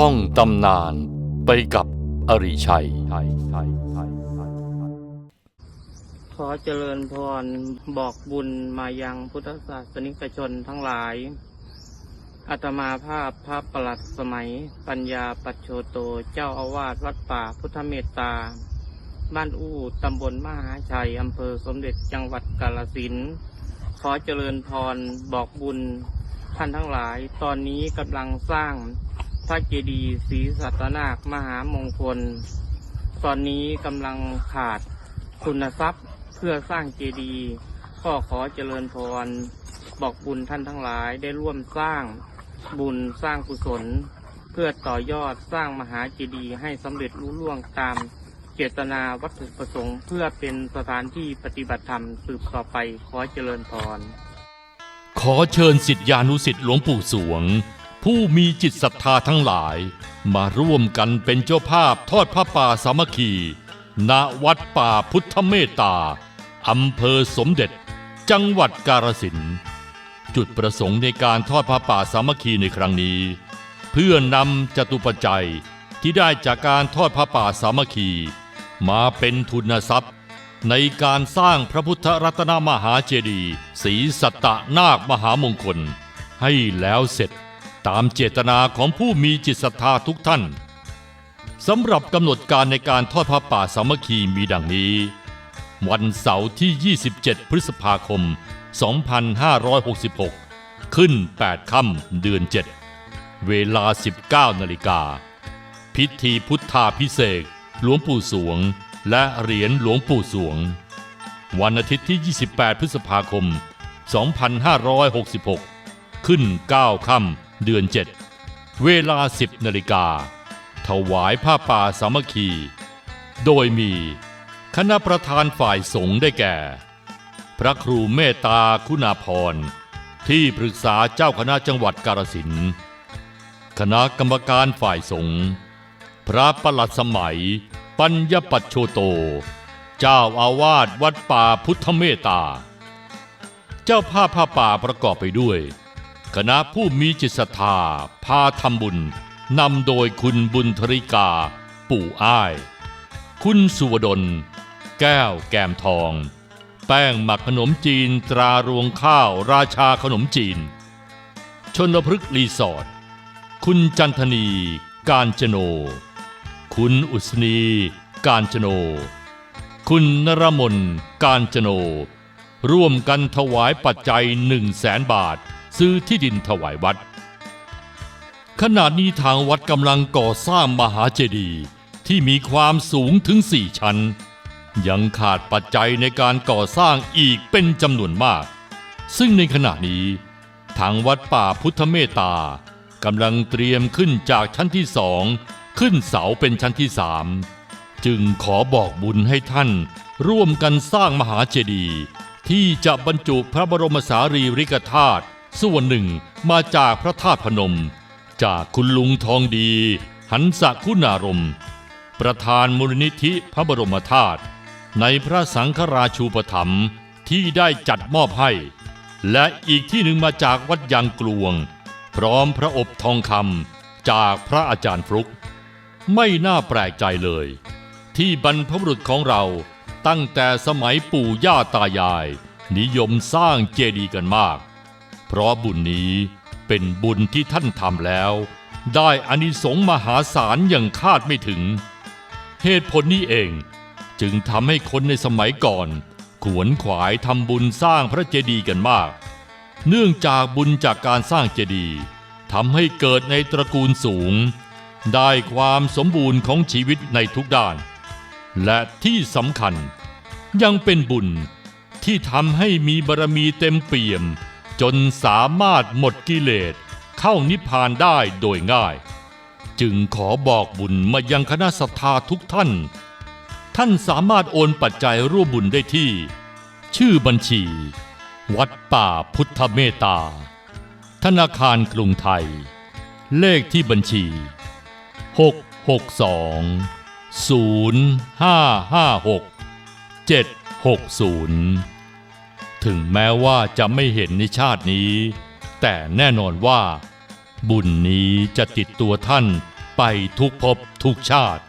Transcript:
ท่องตำนานไปกับอริชัย ขอเจริญพรบอกบุญมายังพุทธศาสนิกชนทั้งหลายอาตมาภาพพระประหลัดสมัย ปัญญาปัจโชโตเจ้าอาวาสวัดป่าพุทธเมตตา บ้านอู้ตำบลมหาชัย อำเภอสมเด็จจังหวัดกาลสินขอเจริญพรบอกบุญท่านทั้งหลาย ตอนนี้กำลังสร้าง พระเจดีย์ศรีสัตนาคมหามงคล ตอนนี้กำลังขาดคุณทรัพย์เพื่อสร้างเจดีย์ก็ขอเจริญพรบอกบุญท่านทั้งหลายได้ร่วมสร้างบุญสร้างกุศล เพื่อต่อยอดสร้างมหาเจดีย์ให้สำเร็จรุ่ล่วงตามเจตนาวัตถุประสงค์เพื่อเป็นสถานที่ปฏิบัติธรรมสืบต่อไปขอเจริญพร ขอเชิญสิทธิานุสิทธิหลวงปู่สวง ผู้มีจิตศรัทธาทั้งหลาย มาร่วมกันเป็นเจ้าภาพทอดพระป่าสามัคคี ณวัดป่าพุทธเมตตาอำเภอสมเด็จ จังหวัดกาฬสินธุ์จุดประสงค์ในการทอดพระป่าสามัคคีในครั้งนี้ เพื่อนำจตุปัจจัยที่ได้จากการทอดพระป่าสามัคคี มาเป็นทุนทรัพย์ ในการสร้างพระพุทธรัตนมหาเจดีย์ศรีสัตตนาคมหามงคล ให้แล้วเสร็จ ตามเจตนาของผู้มีจิตศรัทธาทุกท่านสำหรับกำหนดการในการทอดพระป่าสามัคคีมีดังนี้ วันเสาร์ที่ 27 พฤษภาคม 2566 ขึ้น 8 ค่ำเดือน 7 เวลา 19 นาฬิกา พิธีพุทธาพิเศษหลวงปู่สวง และเหรียญหลวงปู่สวง วันอาทิตย์ที่ 28 พฤษภาคม 2566 ขึ้น 9 ค่ำ เดือน 7 เวลา 10นาฬิกา ถวายผ้าป่าสามัคคี โดยมีคณะประธานฝ่ายสงฆ์ได้แก่ พระครูเมตตาคุณาพร ที่ปรึกษาเจ้าคณะจังหวัดกาฬสินธุ์คณะกรรมการฝ่ายสงฆ์พระประหลัดสมัย ปัญญปัจโชโต เจ้าอาวาสวัดป่าพุทธเมตตา เจ้าภาพผ้าป่าประกอบไปด้วย คณะผู้มีจิตศรัทธาพาทำบุญนำโดยคุณบุญธริกา ปู่อ้าย คุณสุวดล แก้วแกมทอง แป้งหมักขนมจีนตรารวงข้าวราชาขนมจีน ชนพฤกษ์รีสอร์ทคุณจันทนี การจโน คุณอุศนี การจโน คุณนรมน การจโน ร่วมกันถวายปัจจัยหนึ่งแสนบาท ซื้อที่ดินถวายวัด ขณะนี้ทางวัดกำลังก่อสร้างมหาเจดีย์ที่มีความสูงถึงสี่ชั้น ยังขาดปัจจัยในการก่อสร้างอีกเป็นจำนวนมาก ซึ่งในขณะนี้ ทางวัดป่าพุทธเมตตากำลังเตรียมขึ้นจากชั้นที่สองขึ้นเสาเป็นชั้นที่สามจึงขอบอกบุญให้ท่านร่วมกันสร้างมหาเจดีย์ที่จะบรรจุพระบรมสารีริกธาตุ ส่วนหนึ่งมาจากพระธาตุพนม จากคุณลุงทองดี หันสะคุณารม ประธานมูลนิธิพระบรมธาตุในพระสังฆราชูปถัมภ์ที่ได้จัดมอบให้ และอีกที่หนึ่งมาจากวัดยางกลวง พร้อมพระอบทองคำจากพระอาจารย์ฟลุก ไม่น่าแปลกใจเลย ที่บรรพบุรุษของเราตั้งแต่สมัยปู่ย่าตายาย นิยมสร้างเจดีย์กันมาก เพราะบุญนี้เป็นบุญที่ท่านทำแล้ว ได้อานิสงส์มหาศาลอย่างคาดไม่ถึง เหตุผลนี้เองจึงทำให้คนในสมัยก่อน ขวนขวายทำบุญสร้างพระเจดีย์กันมาก เนื่องจากบุญจากการสร้างเจดีย์ทำให้เกิดในตระกูลสูง ได้ความสมบูรณ์ของชีวิตในทุกด้าน และที่สำคัญยังเป็นบุญที่ทำให้มีบารมีเต็มเปี่ยม จนสามารถหมดกิเลสเข้านิพพานได้โดยง่าย จึงขอบอกบุญมายังคณะศรัทธาทุกท่าน ท่านสามารถโอนปัจจัยร่วมบุญได้ที่ ชื่อบัญชี วัดป่าพุทธเมตตา ธนาคารกรุงไทย เลขที่บัญชี 662 0556 760 ถึงแม้ว่าจะไม่เห็นในชาตินี้ แต่แน่นอนว่า บุญนี้จะติดตัวท่านไปทุกภพทุกชาติ